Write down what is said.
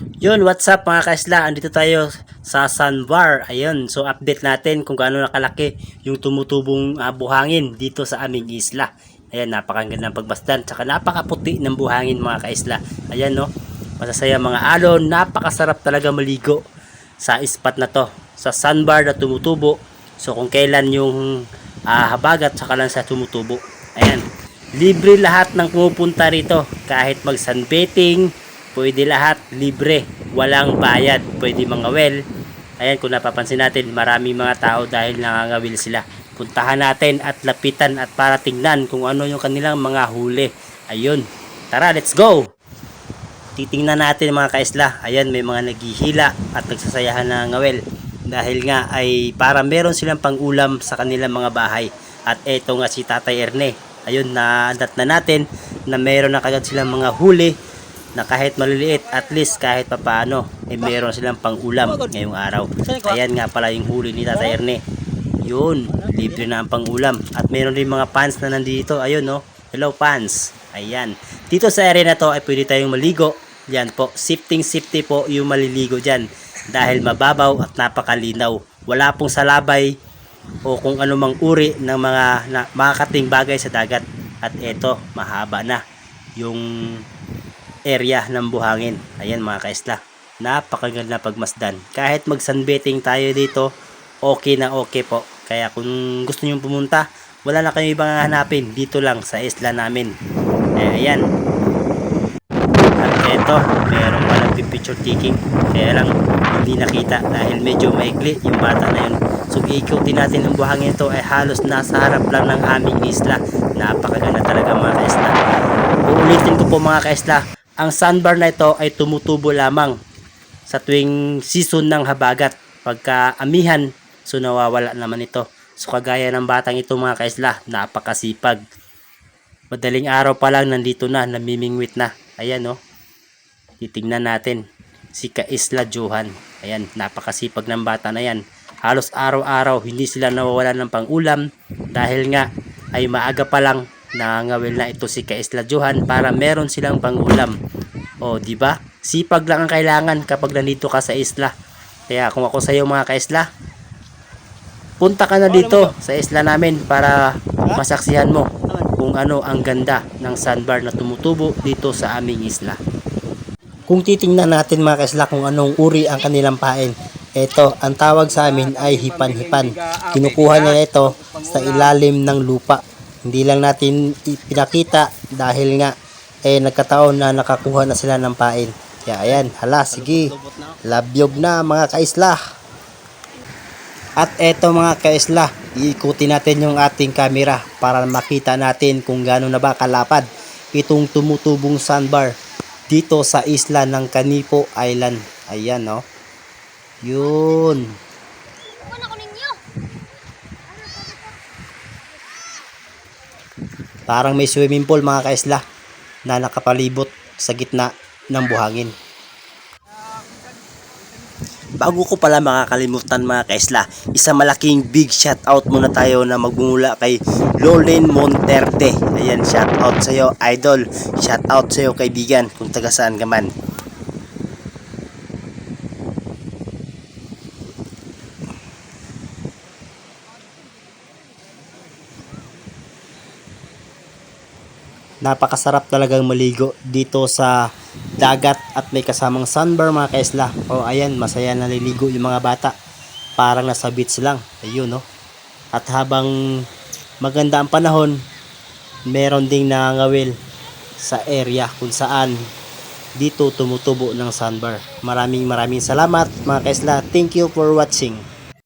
Yun, what's up mga kaisla? Andito tayo sa Sunbar. Ayun, so update natin kung gaano nakalaki yung tumutubong ah, buhangin dito sa aming isla. Ayan, napakaganda ng pagbasdan. Tsaka napakaputi ng buhangin mga kaisla. Ayan no, masasaya mga alon. Napakasarap talaga maligo sa spot na to. Sa Sunbar na tumutubo. So kung kailan yung ah, habagat, saka lang sa tumutubo. Ayan, libre lahat ng pumupunta rito. Kahit mag sunbathing, pwede lahat libre walang bayad pwede mga well ayan kung napapansin natin maraming mga tao dahil nangangawil sila. Puntahan natin at lapitan at para tingnan kung ano yung kanilang mga huli. Ayun tara let's go! Titingnan natin mga kaisla. Ayan may mga naghihila at nagsasayahan ng ngawel dahil nga ay para meron silang pangulam sa kanilang mga bahay. At eto nga si Tatay Erne. Ayun na na natin na meron na kagad silang mga huli na kahit maliliit, at least kahit papaano, eh meron silang pang-ulam ngayong araw. Ayan nga pala yung huli ni Tata Erne. Yun, libre na ang pang-ulam. At meron din mga pants na nandito. Ayun no, hello pants. Ayan. Dito sa area na to ay pwede tayong maligo. Yan po, sifting safety po yung maliligo dyan. Dahil mababaw at napakalinaw. Wala pong salabay o kung anumang uri ng mga na, makakating bagay sa dagat. At eto, mahaba na yung area ng buhangin. Ayan mga kaisla. Napakaganda pagmasdan. Kahit mag sunbathing tayo dito, okay na okay po. Kaya kung gusto niyo pumunta, wala na kayong ibang hanapin. Dito lang sa isla namin. Eh, ayan. At eto, meron pa ng picture taking. Kaya lang, hindi nakita dahil medyo maikli yung bata na yun. So, iikutin natin ang buhangin ito ay halos nasa harap lang ng aming isla. Napakaganda talaga mga kaisla. Uulitin ko po mga kaisla, ang sandbar na ito ay tumutubo lamang sa tuwing season ng habagat. Pagka amihan, so nawawala naman ito. So kagaya ng batang ito mga kaisla, napakasipag. Madaling araw pa lang nandito na, namimingwit na. Ayan no. Titingnan natin si Kaisla Johan. Ayan, napakasipag ng bata na yan. Halos araw-araw hindi sila nawawala ng pangulam dahil nga ay maaga pa lang nangangawil na ito si Kaisla Johan para meron silang pangulam. O, di ba? Sipag lang ang kailangan kapag nandito ka sa isla. Kaya kung ako sa iyo mga kaisla, punta ka na dito sa isla namin para masaksihan mo kung ano ang ganda ng sandbar na tumutubo dito sa aming isla. Kung titingnan natin mga kaisla kung anong uri ang kanilang pain, ito, ang tawag sa amin ay hipan-hipan. Kinukuha nila ito sa ilalim ng lupa. Hindi lang natin ipinakita dahil nga eh nagkataon na nakakuha na sila ng pain. Kaya ayan, hala, sige. Labyog na mga kaisla. At eto mga kaisla, iikutin natin yung ating camera para makita natin kung gaano na ba kalapad itong tumutubong sandbar dito sa isla ng Canipo Island. Ayan, no? Yun. Parang may swimming pool mga kaisla na nakapalibot sa gitna ng buhangin. Bago ko pala makakalimutan mga kaisla, isa malaking big shout out muna tayo na magmumula kay Lolen Monterte. Ayan, shout out sa iyo, idol. Shout out sa iyo, kaibigan, kung taga saan ka man. Napakasarap talagang maligo dito sa dagat at may kasamang sunbar mga kaisla. O ayan, masaya naliligo yung mga bata. Parang nasa beach lang. Ayun no. At habang maganda ang panahon, meron ding nangangawil sa area kung saan dito tumutubo ng sunbar. Maraming maraming salamat mga kaisla. Thank you for watching.